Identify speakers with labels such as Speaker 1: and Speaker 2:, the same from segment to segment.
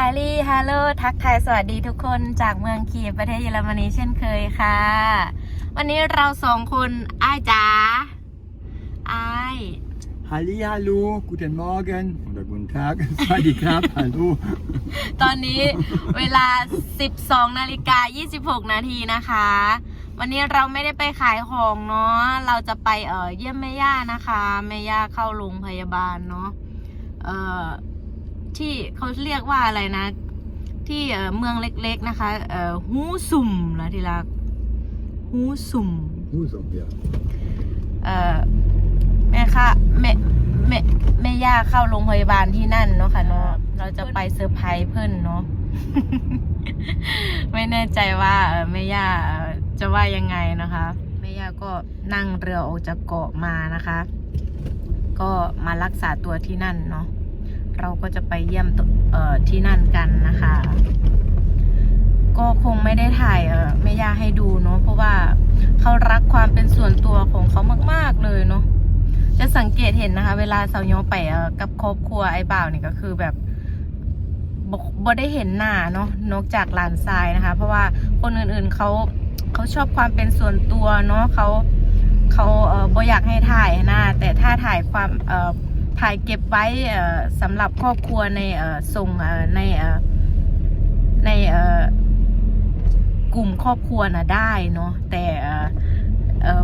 Speaker 1: ฮารี่ฮัลโหลทักทายสวัสดีทุกคนจากเมืองคียฟประเทศเยอรมนีเช่นเคยค่ะ วันนี้เราสองคนอ้ายจ๋าอ้าย
Speaker 2: Halli, hallo, guten Morgen oder guten Tag. Sadi Krab, hallo.
Speaker 1: ตอนนี้เวลา 12นาฬิกา26 นาทีนะคะ วันนี้เราไม่ได้ไปขายของเนาะเราจะไปเอ่อเยี่ยมแม่ย่านะคะแม่ย่าเข้าโรงพยาบาลเนาะเอ่อ ที่เขาเรียกว่าอะไรนะ ที่เอ่อเมืองเล็กๆนะคะเอ่อฮูสุ่มเหรอที่รักฮูสุ่ม
Speaker 2: Husum, ja.
Speaker 1: เอ่อแม่ค่ะแม่แม่แม่ย่าเข้าโรงพยาบาลที่นั่นเนาะค่ะเนาะเราจะไปเซอร์ไพรส์เพื่อนเนาะไม่แน่ใจว่าเอ่อแม่ย่าเอ่อจะว่ายังไงนะคะแม่ย่าก็นั่งเรือออกจากเกาะมานะคะ ก็มารักษาตัวที่นั่นเนาะ เราก็จะไปเยี่ยมที่นั่นกันนะคะ ก็คงไม่ได้ถ่ายเออแม่ย่าให้ดูเนาะเพราะว่าเขารักความเป็นส่วนตัวของเขามาก ๆเลยเนาะจะสังเกตเห็นนะคะ เวลาสาโยไปเอ่อกับครอบครัวไอ้บ่าวเนี่ยก็คือแบบบ่บ่ได้เห็นหน้าเนาะนอกจากหลานทรายนะคะ เพราะว่าคนอื่นๆเขาเขาชอบความเป็นส่วนตัวเนาะเขาเขาเอ่อบ่อยากให้ถ่ายหน้าแต่ถ้าถ่ายความเออ ถ่ายเก็บไว้สำหรับครอบครัวในส่งในในกลุ่มครอบครัวนะได้เนาะแต่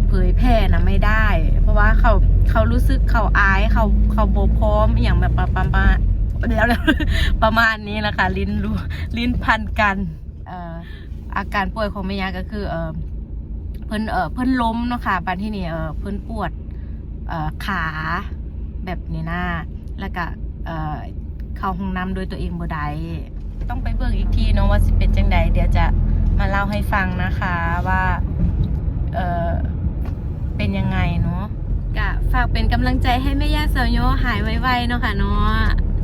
Speaker 1: เผยแพร่นะไม่ได้ เพราะว่าเขาเขารู้สึกเขาอายเขาเขาโบพร้อมอย่างแบบประมาณแล้วแล้วประมาณนี้นะคะลิ้นรู้ลิ้นพันกันอาการป่วยของแม่ยาก็คือเพิ่นเพิ่นล้มเนาะค่ะบันที่นี่เพิ่นปวดขา แบบนี้นะแล้วก็เข้าห้องน้ำโดยตัวเองบ่ได้ต้องไปเบิ่งอีกทีเนาะว่าสิเป็นจังใดเดี๋ยวจะมาเล่าให้ฟังนะคะว่าเออเป็นยังไงเนาะกะฝากเป็นกำลังใจให้แม่ย่าสาวโยหายไวๆเนาะค่ะเนาะ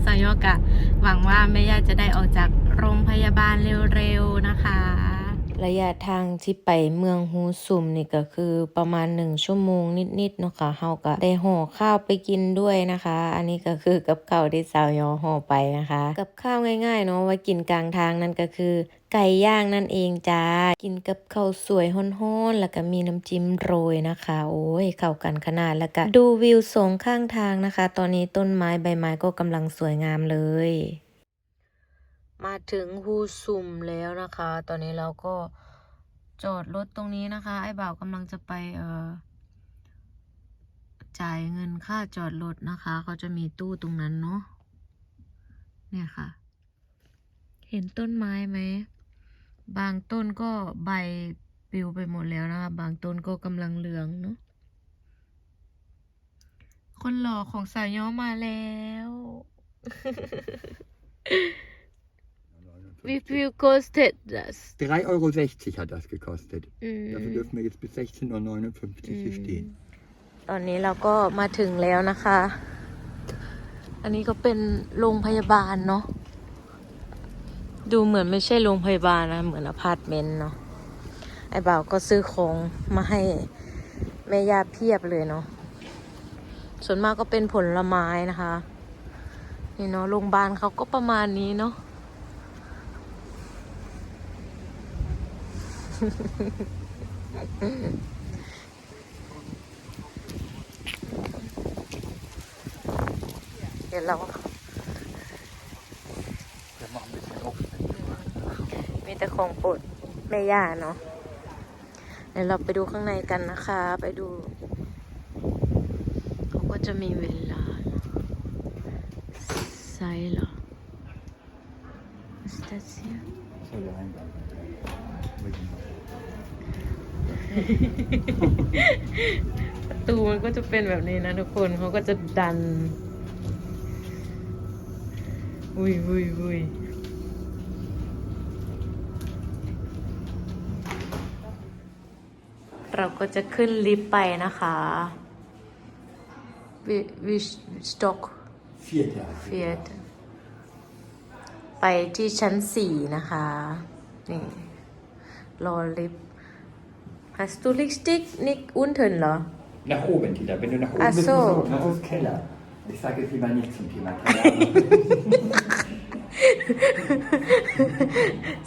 Speaker 1: สาวโยกะหวังว่าแม่ย่าจะได้ออกจากโรงพยาบาลเร็วๆนะคะ ระยะทางที่ไปเมืองฮูซุมนี่ก็คือประมาณหนึ่งชั่วโมงนิดๆเนาะค่ะเฮาก็ได้ห่อข้าวไปกินด้วยนะคะ อันนี้ก็คือกับข้าวที่สาวยอห่อไปนะคะ กับข้าวง่ายๆเนาะไว้กินกลางทางนั่นก็คือไก่ย่างนั่นเองจ้า กินกับข้าวสวยฮ้อนๆ แล้วก็มีน้ำจิ้มโรยนะคะ โอ้ยเข้ากันขนาดแล้วก็ดูวิวสองข้างทางนะคะ ตอนนี้ต้นไม้ใบไม้ก็กำลังสวยงามเลย มาถึงฮูซุมแล้วนะคะ ตอนนี้เราก็จอดรถตรงนี้นะคะ ไอ้บ่าวกำลังจะไปเอ่อจ่ายเงินค่าจอดรถนะคะเขาจะมีตู้ตรงนั้นเนาะเนี่ยค่ะ เห็นต้นไม้ไหม บางต้นก็ใบปลิวไปหมดแล้วนะคะ บางต้นก็กำลังเหลืองเนาะคนหล่อของสาวย้อมาแล้ว Wie viel kostet das?
Speaker 2: 3,60 Euro hat das gekostet.
Speaker 1: อืม
Speaker 2: Dafür dürfen wir jetzt bis 16.59 Uhr hier stehen.
Speaker 1: ตอนนี้เราก็มาถึงแล้วนะคะ อันนี้ก็เป็นโรงพยาบาลเนาะ ดูเหมือนไม่ใช่โรงพยาบาลนะ เหมือนอพาร์ตเมนต์เนาะ ไอ้บ่าวก็ซื้อของมาให้แม่ยาเพียบเลยเนาะ ส่วนมากก็เป็นผลไม้นะคะ นี่เนาะ โรงพยาบาลเขาก็ประมาณนี้เนาะ เดี๋ยวเรา
Speaker 2: Wir machen ein bisschen auf.
Speaker 1: มีแต่ของโปรดแม่ย่าเนาะเดี๋ยวเราไปดูข้างในกันนะคะ ไปดู เขาก็จะมีเวลาไซส์เหรอ Ist das hier?
Speaker 2: So der Eingang.
Speaker 1: ประตูมันก็จะเป็นแบบนี้นะทุกคนเขาก็จะดัน อุ้ยอุ้ยอุ้ยเราก็จะขึ้นลิฟต์ไปนะคะวิวิสต็อก
Speaker 2: Vierte.
Speaker 1: เฟียตไปที่ชั้นสี่นะคะ นี่ รอลิฟต์ Hast du Lichtstick nicht unten เหรอ
Speaker 2: Nach oben, Tila. Wenn du nach oben
Speaker 1: Ach
Speaker 2: bist,
Speaker 1: so.
Speaker 2: musst du- das ist Keller. Ich sage jetzt lieber nichts zum Thema Keller.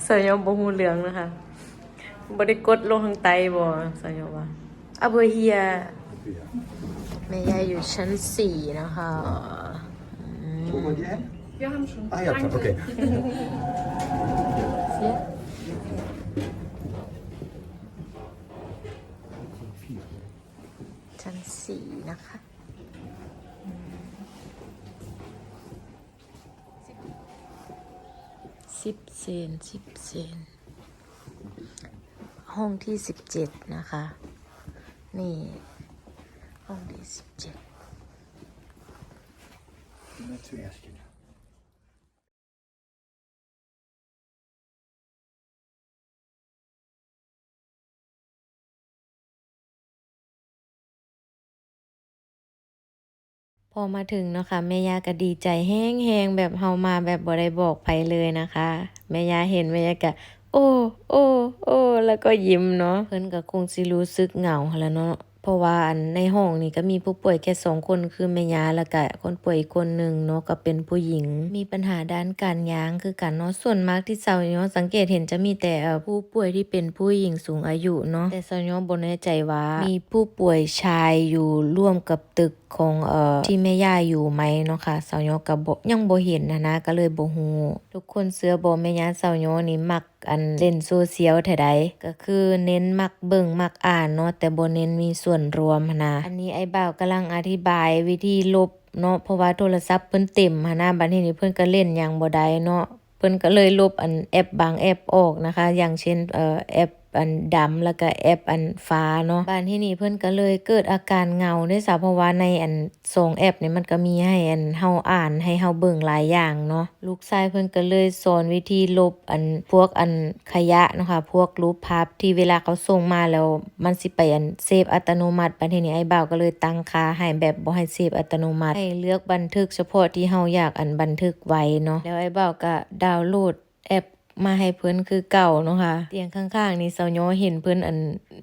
Speaker 3: สยองบ่ฮู้เรื่องนะคะบ่ได้กดลงทางไตบ่สยองว่าอาเบเฮียแม่ยายอยู่ชั้นสี่นะคะอืม
Speaker 2: Wo wollt ihr hin?
Speaker 4: Wir haben schon.
Speaker 2: Ah ja,
Speaker 4: Danke.
Speaker 2: okay.
Speaker 3: เสียชั้นสี่นะคะ สิบเซนสิบเซน ห้องที่สิบเจ็ดนะคะ นี่ ห้องที่สิบเจ็ด พอมาถึงเนาะค่ะแม่ยาก็ดีใจแห้งแหงแบบเฮามาแบบบ่ได้บอกไผเลยนะคะแม่ยาเห็นแม่ยาก็โอ้โอ้โอ้แล้วก็ยิ้มเนาะเพิ่นก็คงสิรู้สึกเหงาแล้วเนาะ เพราะว่าในห้องนี่ก็มีผู้ป่วยแค่สองคนคือแม่ยาแล้วก็คนป่วยอีกคนหนึ่งเนาะก็เป็นผู้หญิง มีปัญหาด้านการย้างคือกันเนาะส่วนมากที่เซาเนาะสังเกตเห็นจะมีแต่ผู้ป่วยที่เป็นผู้หญิงสูงอายุเนาะแต่เซาเนาะบ่แน่ใจว่ามีผู้ป่วยชายอยู่ร่วมกับตึกของเอ่อที่แม่ย่าอยู่ไหมเนาะค่ะสาวยอก็บ่ยังบ่เห็นนะนะก็เลยบ่ฮู้ทุกคนเสือบ่แม่ย่าสาวยอนี่มัก อันเล่นโซเชียลแท้ใดก็คือเน้นมักเบิ่งมักอ่านเนาะแต่บ่เน้นมีส่วนรวมนะอันนี้ไอ้บ่าวกำลังอธิบายวิธีลบเนาะเพราะว่าโทรศัพท์เพิ่นเต็มหันะบัดนี้นี่เพิ่นก็เล่นหยังบ่ได้เนาะเพิ่นก็เลยลบอันแอปบางแอปออกนะคะ อย่างเช่นเอ่อแอป อันดำแล้วก็แอปอันฟ้าเนาะบ้านที่นี่เพิ่อนก็เลยเกิดอาการเงาด้วยซ้ำเพราะว่าในอันสองแอปนี่มันก็มีให้อันเฮาอ่านให้เฮาเบิ่งหลายอย่างเนาะลูกชายเพิ่อนก็เลยสอนวิธีลบอันพวกอันขยะนะคะพวกรูปภาพที่เวลาเขาส่งมาแล้วมันสิไปอันเซฟอัตโนมัติบัดทีนี้ไอ้บ่าวก็เลยตั้งค่าให้แบบบ่ให้เซฟอัตโนมัติให้เลือกบันทึกเฉพาะที่เฮาอยากอันบันทึกไว้เนาะแล้วไอ้บ่าวก็ดาวน์โหลดแอป มาให้เพิ่นคือเก่าเนาะค่ะเตียงข้างๆนี่เซาย้อเห็นเพิ่นอัน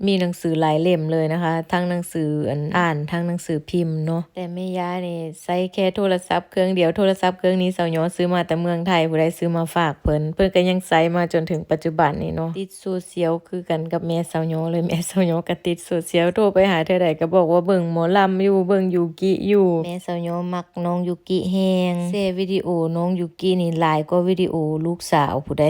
Speaker 3: มีหนังสือหลายเล่มเลยนะคะ ทั้งหนังสืออันอ่านทั้งหนังสือพิมพ์เนาะแต่แม่ย่านี่ใช้แค่โทรศัพท์เครื่องเดียวโทรศัพท์เครื่องนี้เซาย้อซื้อมาแต่เมืองไทยผู้ใดซื้อมาฝากเพิ่นเพิ่นก็ยังใช้มาจนถึงปัจจุบันนี่เนาะติดโซเชียลคือกันกับแม่เซาย้อเลยแม่เซาย้อก็ติดโซเชียลโทรไปหาเท่าใดก็บอกว่าเบิ่งหมอลำอยู่เบิ่งยูกิอยู่ แม่เซาย้อมักน้องยูกิแฮงเซฟวิดีโอน้องยูกินี่หลายกว่าวิดีโอลูกสาวผู้ใด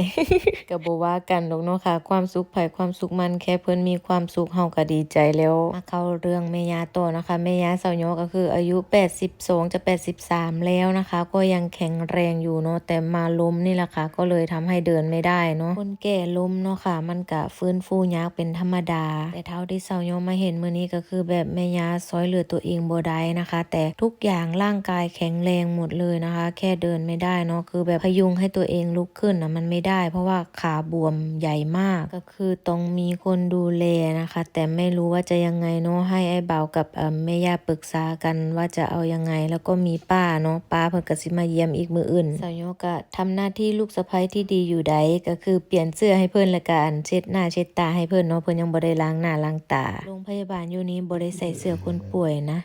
Speaker 3: ก็บ่ว่ากันดอกเนาะค่ะ ความสุขไผความสุขมันแค่เพิ่นมีความความสุขเฮาก็ดีใจแล้วมาเข้าเรื่องแม่ย่าต่อนะคะแม่ย่าเสาโยก็คืออายุ 82 จะ 83 แล้วนะคะ ก็ยังแข็งแรงอยู่เนาะแต่มาล้มนี่แหละค่ะ ก็เลยทำให้เดินไม่ได้เนาะคนแก่ล้มเนาะค่ะ มันก็ฟื้นฟูยากเป็นธรรมดา แต่เท่าที่เสาโยมาเห็นมื้อนี้ก็คือแบบแม่ย่าซอยเหลือตัวเองบ่ได้นะคะ แต่ทุกอย่างร่างกายแข็งแรงหมดเลยนะคะ แค่เดินไม่ได้เนาะคือแบบพยุงให้ตัวเองลุกขึ้นนะมันไม่ได้ เพราะว่าขาบวมใหญ่มากก็คือต้องมีคนดูแลนะคะ แต่ไม่รู้ว่าจะยังไงเนาะให้ไอ้เบากับเอ่อแม่ย่าปรึกษากันว่าจะเอายังไง แล้วก็มีป้าเนาะป้าเพิ่นก็สิมาเยี่ยมอีกมืออื่นสาวโยก็ทำหน้าที่ลูกสะใภ้ที่ดีอยู่ใดก็คือเปลี่ยนเสื้อให้เพิ่นและกันเช็ดหน้าเช็ดตาให้เพิ่นเนาะเพิ่นยังบ่ได้ล้างหน้าล้างตาโรงพยาบาลอยู่นี้บ่ได้ใส่เสื้อคนป่วยนะ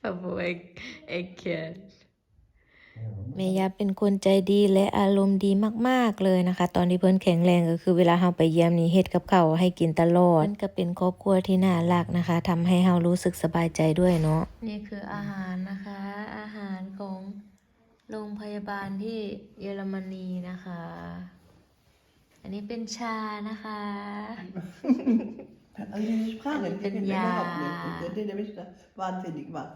Speaker 3: แบบไอ้ไอ้แค แม่ยาเป็นคนใจดีและอารมณ์ดีมากๆเลยนะคะ ตอนที่เพิ่นแข็งแรงก็คือเวลาเฮาไปเยี่ยมนี่เฮ็ดกับข้าวให้กินตลอดมันก็เป็นครอบครัวที่น่ารักนะคะทำให้เฮารู้สึกสบายใจด้วยเนาะนี่คืออาหารนะคะ อาหารของโรงพยาบาลที่เยอรมนีนะคะ อันนี้เป็นชานะคะ
Speaker 5: Also diese Sprache, die
Speaker 3: bin
Speaker 5: kennt man
Speaker 3: ja-
Speaker 5: überhaupt nicht. Und der, der mich da wahnsinnig macht.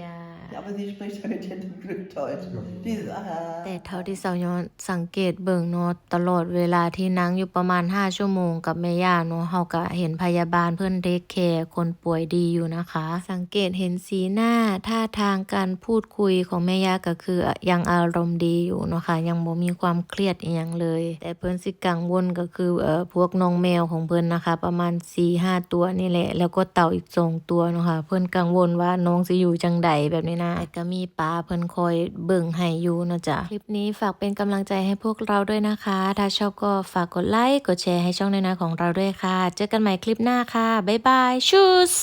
Speaker 3: ยา
Speaker 5: Ja, aber sie spricht ja mit dem Glück Deutsch. Dieses, aha.
Speaker 3: แต่เท่าที่สาวยอนสังเกตเบิ่งเนาะตลอดเวลาที่นั่งอยู่ประมาณ 5 ชั่วโมงกับแม่ย่าเนาะเฮาก็เห็นพยาบาลเพิ่นเทคแคร์คนป่วยดีอยู่นะคะ สังเกตเห็นสีหน้าท่าทางการพูดคุยของแม่ย่าก็คือยังอารมณ์ดีอยู่เนาะค่ะยังบ่มีความเครียดอีหยังเลย แต่เพิ่นสิกังวลก็คือเอ่อพวกน้องแมวของเพิ่นนะคะ ประมาณ4-5ตัวนี่แหละ แล้วก็เต่าอีกสองตัวเนาะค่ะเพิ่นกังวลว่าน้องสิอยู่จังงใดแบบนี้นะแต่ก็มีป้าเพิ่นคอยเบิ่งให้อยู่เนาะจ้ะคลิปนี้ฝากเป็นกำลังใจให้พวกเราด้วยนะคะ ถ้าชอบก็ฝากกดไลค์กดแชร์ให้ช่องในนาของเราด้วยค่ะ เจอกันใหม่คลิปหน้าค่ะบ๊ายบายชูส